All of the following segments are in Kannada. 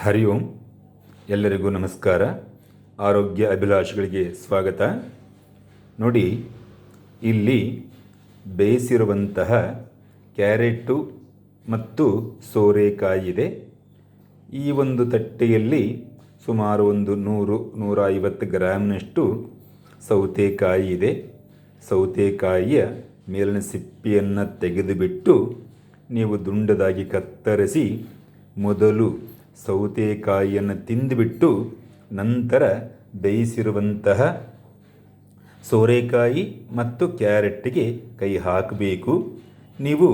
ಹರಿ ಓಂ ಎಲ್ಲರಿಗೂ ನಮಸ್ಕಾರ. ಆರೋಗ್ಯ ಅಭಿಲಾಷಗಳಿಗೆ ಸ್ವಾಗತ. ನೋಡಿ, ಇಲ್ಲಿ ಬೇಯಿಸಿರುವಂತಹ ಕ್ಯಾರೆಟು ಮತ್ತು ಸೋರೆಕಾಯಿ ಇದೆ. ಈ ಒಂದು ತಟ್ಟೆಯಲ್ಲಿ ಸುಮಾರು ಒಂದು ನೂರು ನೂರ ಐವತ್ತು ಗ್ರಾಮ್ನಷ್ಟು ಸೌತೆಕಾಯಿ ಇದೆ. ಸೌತೆಕಾಯಿಯ ಮೇಲಿನ ಸಿಪ್ಪೆಯನ್ನು ತೆಗೆದುಬಿಟ್ಟು ನೀವು ದುಂಡದಾಗಿ ಕತ್ತರಿಸಿ ಮೊದಲು ಸೌತೆಕಾಯಿಯನ್ನು ತಿಂದುಬಿಟ್ಟು ನಂತರ ಬೇಯಿಸಿರುವಂತಹ ಸೋರೆಕಾಯಿ ಮತ್ತು ಕ್ಯಾರೆಟ್ಗೆ ಕೈ ಹಾಕಬೇಕು. ನೀವು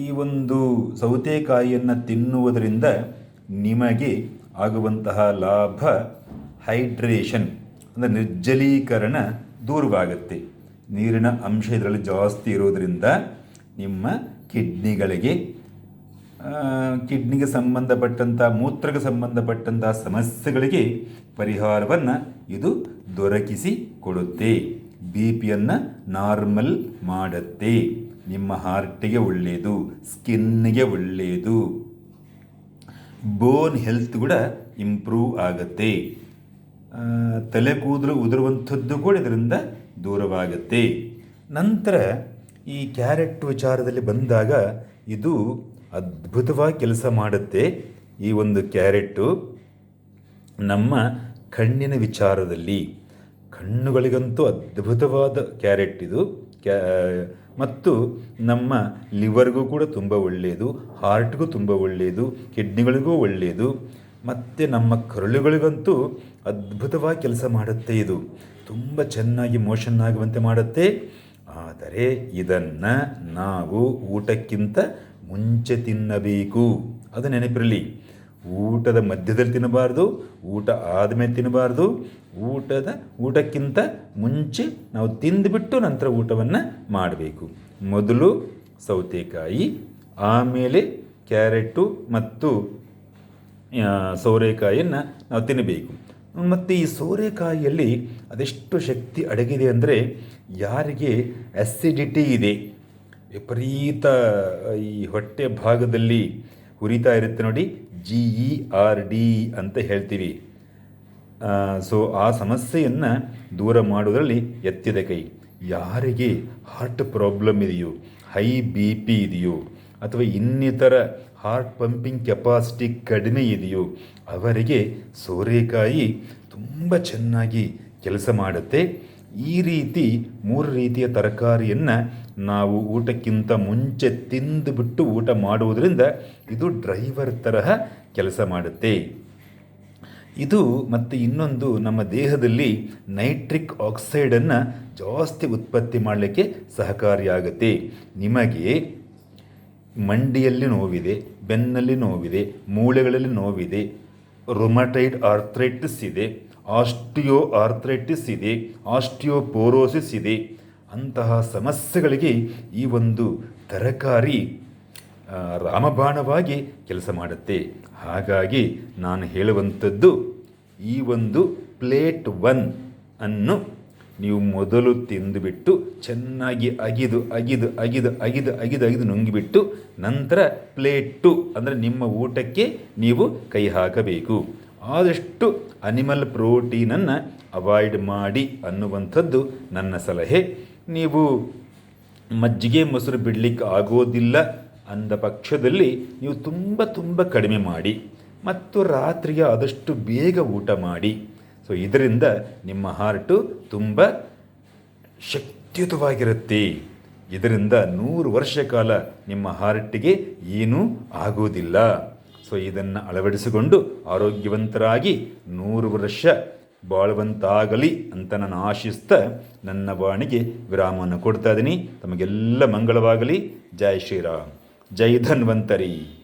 ಈ ಒಂದು ಸೌತೆಕಾಯಿಯನ್ನು ತಿನ್ನುವುದರಿಂದ ನಿಮಗೆ ಆಗುವಂತಹ ಲಾಭ ಹೈಡ್ರೇಷನ್ ಅಂದರೆ ನಿರ್ಜಲೀಕರಣ ದೂರವಾಗುತ್ತೆ. ನೀರಿನ ಅಂಶ ಇದರಲ್ಲಿ ಜಾಸ್ತಿ ಇರೋದರಿಂದ ನಿಮ್ಮ ಕಿಡ್ನಿಗಳಿಗೆ ಕಿಡ್ನಿಗೆ ಸಂಬಂಧಪಟ್ಟಂಥ ಮೂತ್ರಕ್ಕೆ ಸಂಬಂಧಪಟ್ಟಂಥ ಸಮಸ್ಯೆಗಳಿಗೆ ಪರಿಹಾರವನ್ನು ಇದು ದೊರಕಿಸಿ ಕೊಡುತ್ತೆ. ಬಿ ಪಿಯನ್ನು ನಾರ್ಮಲ್ ಮಾಡುತ್ತೆ. ನಿಮ್ಮ ಹಾರ್ಟಿಗೆ ಒಳ್ಳೆಯದು ಸ್ಕಿನ್ನಿಗೆ ಒಳ್ಳೆಯದು ಬೋನ್ ಹೆಲ್ತ್ ಕೂಡ ಇಂಪ್ರೂವ್ ಆಗುತ್ತೆ. ತಲೆ ಕೂದಲು ಉದುರುವಂಥದ್ದು ಕೂಡ ಇದರಿಂದ ದೂರವಾಗುತ್ತೆ. ನಂತರ ಈ ಕ್ಯಾರೆಟ್ ವಿಚಾರದಲ್ಲಿ ಬಂದಾಗ ಇದು ಅದ್ಭುತವಾಗಿ ಕೆಲಸ ಮಾಡುತ್ತೆ ಈ ಒಂದು ಕ್ಯಾರೆಟ್ಟು ನಮ್ಮ ಕಣ್ಣಿನ ವಿಚಾರದಲ್ಲಿ. ಕಣ್ಣುಗಳಿಗಂತೂ ಅದ್ಭುತವಾದ ಕ್ಯಾರೆಟ್ ಇದು. ಕ್ಯಾ, ಮತ್ತು ನಮ್ಮ ಲಿವರ್ಗೂ ಕೂಡ ತುಂಬ ಒಳ್ಳೆಯದು, ಹಾರ್ಟ್ಗೂ ತುಂಬ ಒಳ್ಳೆಯದು, ಕಿಡ್ನಿಗಳಿಗೂ ಒಳ್ಳೆಯದು, ಮತ್ತು ನಮ್ಮ ಕರುಳುಗಳಿಗಂತೂ ಅದ್ಭುತವಾಗಿ ಕೆಲಸ ಮಾಡುತ್ತೆ ಇದು. ತುಂಬ ಚೆನ್ನಾಗಿ ಮೋಷನ್ ಆಗುವಂತೆ ಮಾಡುತ್ತೆ. ಆದರೆ ಇದನ್ನು ನಾವು ಊಟಕ್ಕಿಂತ ಮುಂಚೆ ತಿನ್ನಬೇಕು. ಅದು ನೆನಪಿರಲಿ. ಊಟದ ಮಧ್ಯದಲ್ಲಿ ತಿನ್ನಬಾರ್ದು, ಊಟ ಆದಮೇಲೆ ತಿನ್ನಬಾರ್ದು. ಊಟದ, ಊಟಕ್ಕಿಂತ ಮುಂಚೆ ನಾವು ತಿಂದುಬಿಟ್ಟು ನಂತರ ಊಟವನ್ನು ಮಾಡಬೇಕು. ಮೊದಲು ಸೌತೆಕಾಯಿ, ಆಮೇಲೆ ಕ್ಯಾರೆಟು ಮತ್ತು ಸೋರೆಕಾಯಿಯನ್ನು ನಾವು ತಿನ್ನಬೇಕು. ಮತ್ತು ಈ ಸೋರೆಕಾಯಿಯಲ್ಲಿ ಅದೆಷ್ಟು ಶಕ್ತಿ ಅಡಗಿದೆ ಅಂದರೆ ಯಾರಿಗೆ ಅಸಿಡಿಟಿ ಇದೆ. ವಿಪರೀತ ಈ ಹೊಟ್ಟೆ ಭಾಗದಲ್ಲಿ ಉರಿತಾ ಇರುತ್ತೆ ನೋಡಿ ಜಿ ಇ ಆರ್ ಡಿ ಅಂತ ಹೇಳ್ತೀವಿ. ಸೊ ಆ ಸಮಸ್ಯೆಯನ್ನು ದೂರ ಮಾಡುವುದರಲ್ಲಿ ಎತ್ತಿದ ಕೈ. ಯಾರಿಗೆ ಹಾರ್ಟ್ ಪ್ರಾಬ್ಲಮ್ ಇದೆಯೋ ಹೈ ಬಿ ಪಿ ಇದೆಯೋ, ಅಥವಾ ಇನ್ನಿತರ ಹಾರ್ಟ್ ಪಂಪಿಂಗ್ ಕೆಪಾಸಿಟಿ ಕಡಿಮೆ ಇದೆಯೋ, ಅವರಿಗೆ ಸೋರೆಕಾಯಿ ತುಂಬ ಚೆನ್ನಾಗಿ ಕೆಲಸ ಮಾಡುತ್ತೆ. ಈ ರೀತಿ ಮೂರು ರೀತಿಯ ತರಕಾರಿಯನ್ನು ನಾವು ಊಟಕ್ಕಿಂತ ಮುಂಚೆ ತಿಂದುಬಿಟ್ಟು ಊಟ ಮಾಡುವುದರಿಂದ ಇದು ಡ್ರೈವರ್ ತರಹ ಕೆಲಸ ಮಾಡುತ್ತೆ. ಇದು ಮತ್ತು ಇನ್ನೊಂದು ನಮ್ಮ ದೇಹದಲ್ಲಿ ನೈಟ್ರಿಕ್ ಆಕ್ಸೈಡನ್ನು ಜಾಸ್ತಿ ಉತ್ಪತ್ತಿ ಮಾಡಲಿಕ್ಕೆ ಸಹಕಾರಿಯಾಗುತ್ತೆ. ನಿಮಗೆ ಮಂಡಿಯಲ್ಲಿ ನೋವಿದೆ, ಬೆನ್ನಲ್ಲಿ ನೋವಿದೆ, ಮೂಳೆಗಳಲ್ಲಿ ನೋವಿದೆ, ರೊಮಟೈಡ್ ಆರ್ಥ್ರೈಟಿಸ್ ಇದೆ ಆಸ್ಟಿಯೋ ಆರ್ಥ್ರೈಟಿಸ್ ಇದೆ, ಆಸ್ಟಿಯೋಪೋರೋಸಿಸ್ ಇದೆ. ಅಂತಹ ಸಮಸ್ಯೆಗಳಿಗೆ ಈ ಒಂದು ತರಕಾರಿ ರಾಮಬಾಣವಾಗಿ ಕೆಲಸ ಮಾಡುತ್ತೆ. ಹಾಗಾಗಿ ನಾನು ಹೇಳುವಂಥದ್ದು, ಈ ಒಂದು ಪ್ಲೇಟ್ ಒನ್ ಅನ್ನು ನೀವು ಮೊದಲು ತಿಂದುಬಿಟ್ಟು ಚೆನ್ನಾಗಿ ಅಗಿದು ಅಗಿದು ಅಗಿದು ಅಗಿದು ಅಗಿದು ಅಗಿದು ನುಂಗಿಬಿಟ್ಟು ನಂತರ ಪ್ಲೇಟ್ ಟು, ಅಂದರೆ ನಿಮ್ಮ ಊಟಕ್ಕೆ ನೀವು ಕೈ ಹಾಕಬೇಕು. ಆದಷ್ಟು ಅನಿಮಲ್ ಪ್ರೋಟೀನನ್ನು ಅವಾಯ್ಡ್ ಮಾಡಿ ಅನ್ನುವಂಥದ್ದು ನನ್ನ ಸಲಹೆ. ನೀವು ಮಜ್ಜಿಗೆ ಮೊಸರು ಬಿಡಲಿಕ್ಕೆ ಆಗೋದಿಲ್ಲ ಅಂದ ಪಕ್ಷದಲ್ಲಿ ನೀವು ತುಂಬ ತುಂಬ ಕಡಿಮೆ ಮಾಡಿ ಮತ್ತು ರಾತ್ರಿಗೆ ಆದಷ್ಟು ಬೇಗ ಊಟ ಮಾಡಿ. ಸೊ ಇದರಿಂದ ನಿಮ್ಮ ಹಾರ್ಟು ತುಂಬ ಶಕ್ತಿಯುತವಾಗಿರುತ್ತೆ. ಇದರಿಂದ ನೂರು ವರ್ಷ ಕಾಲ ನಿಮ್ಮ ಹಾರ್ಟಿಗೆ ಏನೂ ಆಗೋದಿಲ್ಲ. ಸೊ ಇದನ್ನು ಅಳವಡಿಸಿಕೊಂಡು ಆರೋಗ್ಯವಂತರಾಗಿ ನೂರು ವರ್ಷ ಬಾಳುವಂತಾಗಲಿ ಅಂತ ನಾನು ಆಶಿಸ್ತಾ ನನ್ನ ವಾಣಿಗೆ ವಿರಾಮವನ್ನು ಕೊಡ್ತಾ ಇದ್ದೀನಿ. ತಮಗೆಲ್ಲ ಮಂಗಳವಾಗಲಿ. ಜೈ ಶ್ರೀರಾಮ್. ಜೈ ಧನ್ವಂತರಿ.